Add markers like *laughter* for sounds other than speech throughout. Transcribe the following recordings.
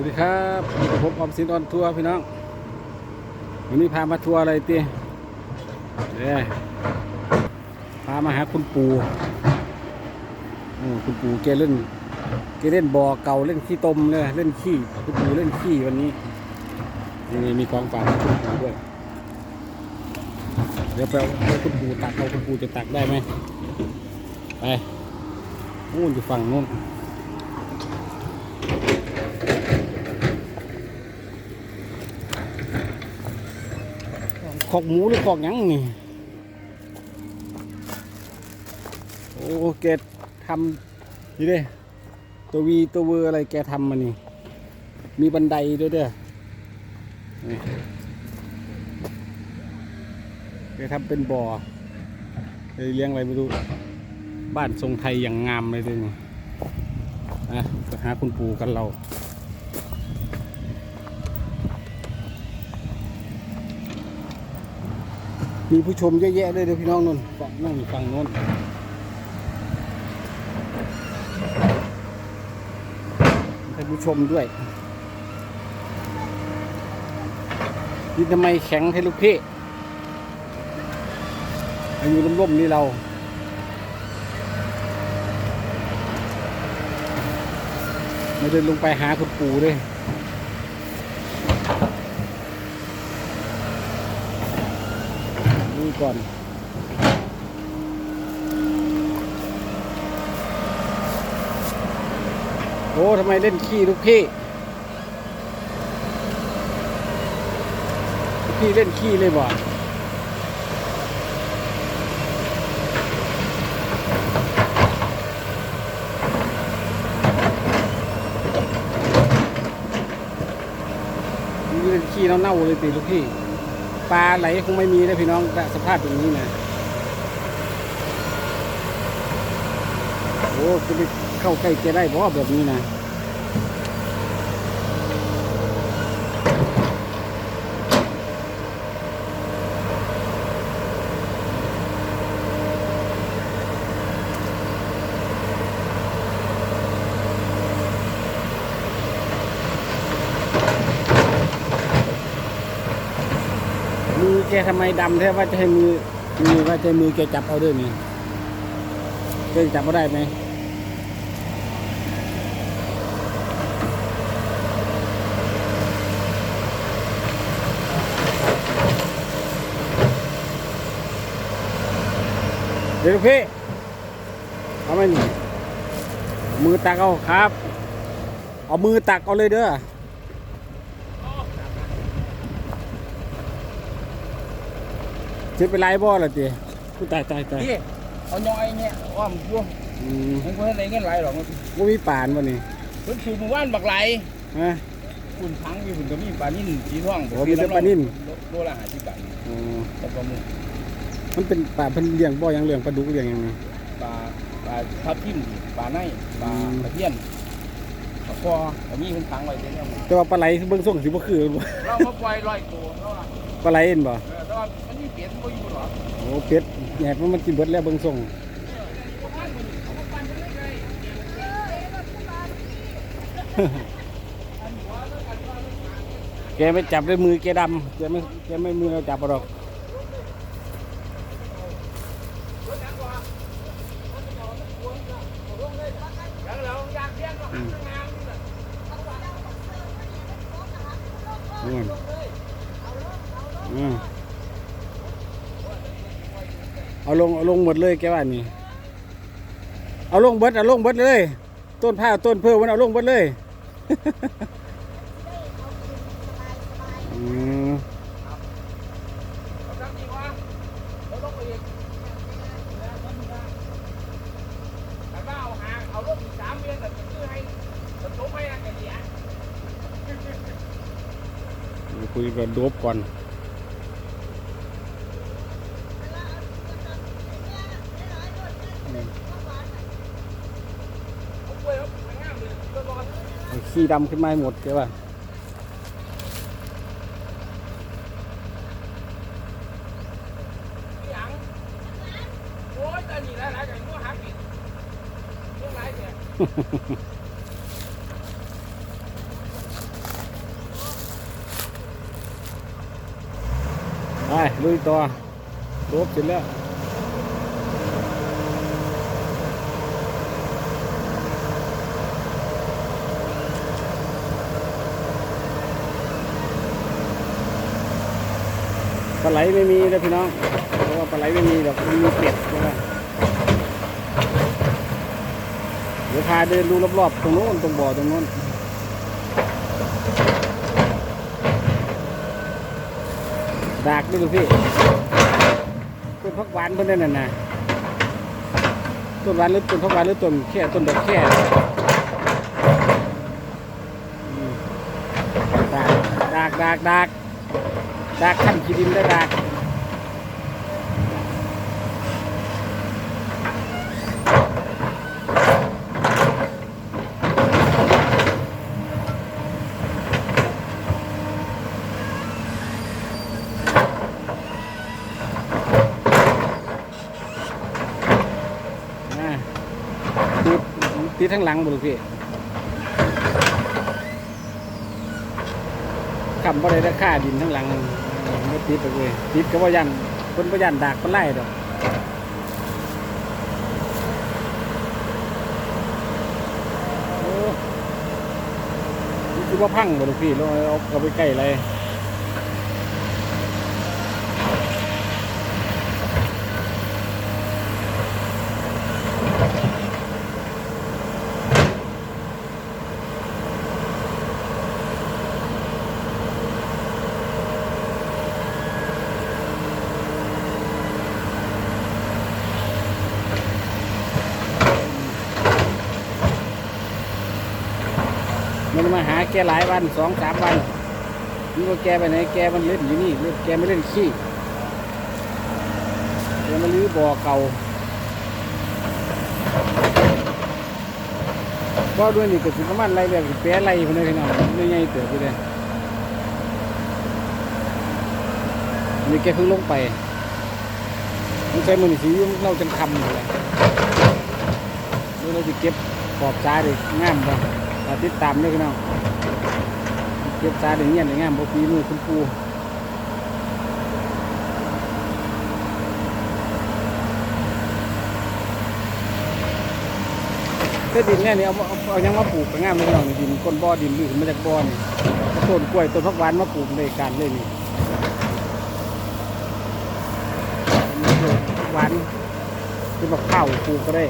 วัสดีครับอยู่กับผมออมสินออนทัวร์พี่น้องวันนี้พามาทัวร์อะไรตี้ยเอ้ยพามาหาคุณปู่อืมคุณปู่แกเล่นแกเล่นบ่อเก่าเล่นขี้ตมเลยเล่นขี้คุณปู่เล่นขี้วันนี้นี่มีของฝากคุณปู่ด้วยเดี๋ยวไปเอาคุณปู่ตักเอาคุณปู่จะตักได้ไหมไปนู่นอยู่ฝั่งนู้น ขอกหมูหรือขอกยังนี่ โอ้แกทำนี่เด้ตัววีตัวเวอร์อะไรแกทำมานี่ มีบันไดด้วยเด้อแกทำเป็นบ่อไปเลี้ยงอะไรไม่รู้ บ้านทรงไทยอย่างงามเลยเด้วยนี่อะไปหาคุณปู่กันเรา มีผู้ชมเยอะแยะเลยเดี๋ยวพี่น้องนนฝั่งนั่งฝั่งน้นให้ผู้ชมด้วยนี่ทำไมแข็งให้ลูกพี่อายุร่มๆนี่เราไม่เดินลงไปหาคุณปู่เลย ดูก่อนโอ้ทำไมเล่นขี้ลูกพี่ลูกพี่เล่นขี้เลยบ่เล่นขี้เน่าๆเลยตีลูกพี่ ปลาไหลคงไม่มีนะพี่น้องสภาพอย่างนี้นะโอ้จะไปเข้าใกล้จะได้เพราแบบนี้นะ กทำไมดำแท้ว่าจะให้มือมือว่าจะมือแกจับเอาด้วยนี่แกจับเอาได้ไหมเดี๋ยวกพี่เอาไหมนี่มือตักเอาครับ เอามือตักเอาเลยเด้อ จะเป็นไรบ่ล่ะจีกูตายตายตายพี่เอาย่อยเนี่ยอ้อมพวงอืมมันก็อะไรเงินไหลหรอกมันกูมีป่านบ่นี่เพิ่นสูบหมู่บ้านบักไหลฮะ คุณทั้งอยู่คุณก็มีปลานิ่นสีทองโอ้มีแต่ปลานิ่น โลละห้าสิบบาทอ๋อแต่ปลาหมึกมันเป็นป่าเพิ่นเลี้ยงบ่อยังเลี้ยงปลาดุกเลี้ยงหยังไง ปลาปลาทับทิมปลาในปลาอืม ตะเพียนปลาคอก็มีคุณทั้งไว้เดี๋ยวนี้แต่ว่าปลาไหลเบิ่งส่งสิบ่คือบ่เรามาปล่อยลอยตัวเราอะปลาไหลเห็นบ่ เออแต่ว่ามันมี เปลี่ยนบ่อยู่หรอโอ้เป็ดแหกมันมันกินเบิดแล้วเบิ่งส่งแกไม่จับด้วยมือแกดำแกไม่แกไม่มือเราจับเอาหรอกอืมอืมอืม เอาลงเอาลงหมดเลยแกว่านี่เอาลงเบิดเอาลงเบิดเลย ต้นผ้าต้นเพื่อมันเอาลงเบิดเลยอืมเอาจังดีว khi đâm cái mai một các bạn *laughs* Đây, lui to. Tốt chính nữa. าไหลไม่มีนะพี่น้องเพราะว่าปลาไหลไม่มีหรอกมันมีเป็ดใช่ไหมเดี๋ยวพาเดินดูรอบๆตรงโน้นตรงบ่อตรงโน้นดากด้วยลูกพี่ต้นพักหวานเพิ่นนั่นน่ะนะต้นหวานหรือต้นพักหวานหรือต้นแค่ต้นดอกแค่ดากดากดากดาก ดาขั้นขีดินได้ด่าติดติดทั้งหลังบ่ลูกพี่คำว่าได้ราคาดินทั้งหลัง ไม่ติดเลย ติดก็ว่ายันคนว่ายันดากคนไล่ดอกโอ้คือว่าพังบ่ลูกพี่เราเอาเอาไปใกล้อะไมันมาหาแกหลายวันสองสามวันนี่ว่าแกไปไหนแกมันเล่นอยู่นี่เล่นแกไม่เล่นขี้แกมาลื้อบ่อเก่าก็ด้วยนี่ก็สิประมาณไรแบบแปรไรคนนี้พี่น้องไม่ใหญ่เติบไปเลยนี่แกเพิ่งลงไปมันใช้มือนี่สีเราจังคำเลยเราจะเก็บขอบจ้าดิง่ามบ่ฝาก ติดตามด้วยพี่น้องเก็บซาดียงเงี้ยในงงามบปีมือคุณครูเส้ดินเนี่ยนี่เอาเอาเอายังมาปลูกไปงามเลยพี่น้องดินก้นบ่อดินลื่นมาจากบ่อนี่ต้นกล้วยต้นพักหวานมาปลูกในการเลยนี่หวานเป็นแบบข้าวปลูกก็ได้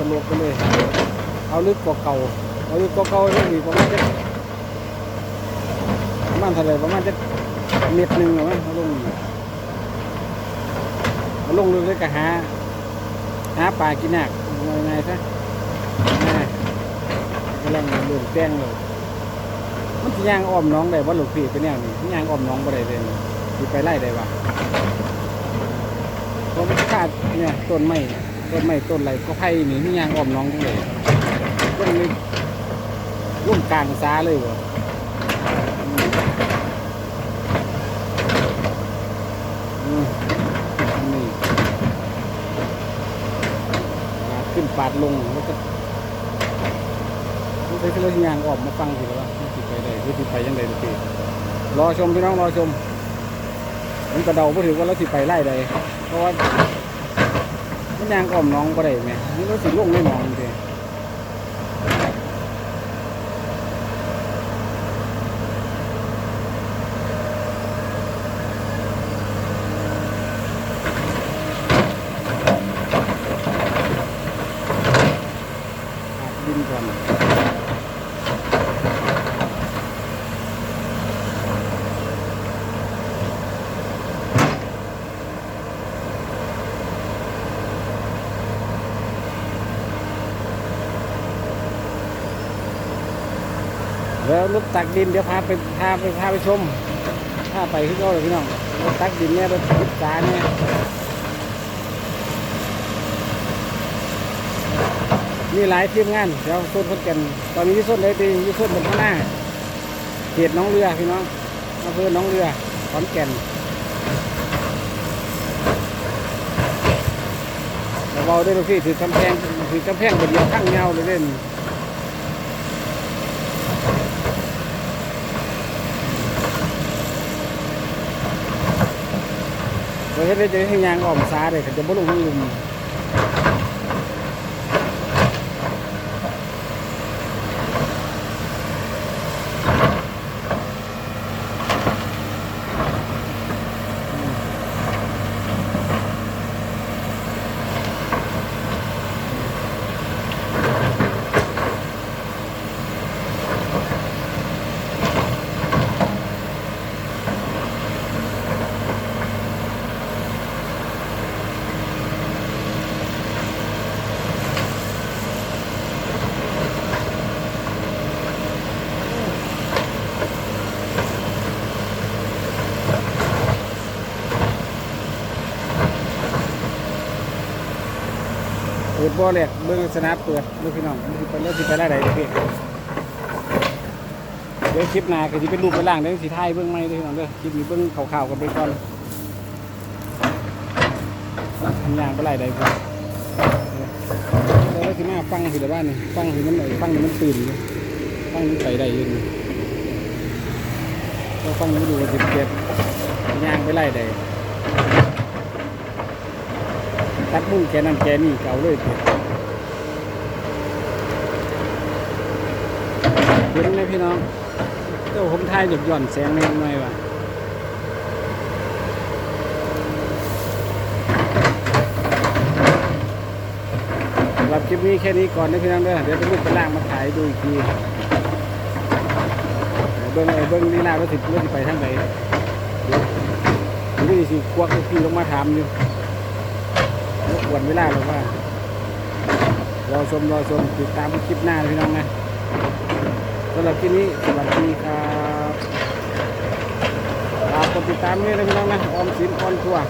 สลบไปเลย เอาลึกกว่าเก่า เอาลึกกว่าเก่าต้องมีประมาณจะประมาณเท่าไรประมาณจะเม็ดหนึ่งหรอมั้งเอาลงนี่เอาลงลึกเลยก็หา หาปลากินหนักยังไงซะน่ากำลังเลื่อนแป้งเลยมันสิย่างอ้อมน้องได้ว่าหลวงพี่เป็นแนวนี้สิย่างอ้อมน้องบ่ได้เลยสิไปไล่ได้ปะเพราะมันขาดเนี่ยต้นไม้ ต้นไม้ต้นอะไรก็ไผ่หนีที่ยางอ้อมน้องเลยต้นนี้ร่วมกลางซ้าเลยวะนี่ปาดขึ้นปาดลงแล้วก็ไม่ใช่แค่เรื่องยางออกมาฟังทีแล้วว่าสิไปได้หรือสิไปยังไงทุกทีรอชมพี่น้องรอชมมันกระเดาไม่ถือว่าเราสิไปไล่ใดเพราะว่า มันยางอ้อมน้องก็ได้ไหมนี่ก็สิลงไม่มองเลยดินก่อน แล้วรถตักดินเดี๋ยวพาไปพาไปพาไปชมพาไปขึ้นเขาเลยพี่น้องรถตักดินเนี่ยรถติดจานเนี่ยมีหลายทีมงานเดี๋ยวส้นคนกัน ตอนนี้ยี่ส้นเลยตียี่ส้นบนข้างหน้าเขตน้องเรือพี่น้องอำเภอน้องเรือขอนแก่นเราได้ลูกพี่ถือกำแพงถือกำแพงบนเดียวข้างเงาเลยเล่น เฮ็ดเฮ็ดเฮ็ดให้ยางอ้อมซาเลยเขาจะบ่ลงให้ลุม บ่อแรกเบิ่งสนามเปิดเบิ่งพี่น้องมันสิไปเลิกสิไปได้ใดเด้อพี่เดี๋ยวคลิปหน้าก็สิเป็นรูปเป็นร่างเด้อสิถ่ายเบิ่งใหม่เด้อพี่น้องเด้อคลิปนี้เบิ่งข่าวๆกันไปก่อนทำยางไปไล่ใดพุ่นเดี๋ยวเราสิมาฟังสิเดี๋ยวบ้านนี่ฟังสิมันไอ้ฟังนี่มันตื่นอยู่ฟังนี่ไปได้ยินก็ฟังนี่ดูสิเก็บยางไปไล่ใด ตัดมุ้งแกนั่นแกนี่เก่าเลยเถอะเห็นไหมพี่น้องเจ้าผมทายหยดหย่อนแสงนิดหน่อยว่ะสำหรับคลิปนี้แค่นี้ก่อนนะพี่น้องเด้อเดี๋ยวจะลูกไปล่างมาถ่ายดูอีกทีเบิ้งเบิ้งนี่ลารถติดรถสิไปทางไหนเดี๋ยวผมก็สิควักพี่ลงมาถามอยู่ วนเวลาหรอว่ารอชมรอชมติดตามคลิปหน้าพี่น้องนะสำหรับคลิปนี้สวัสดีครับฝากกดติดตามด้วยนะพี่น้องนะออมสินออนทัวร์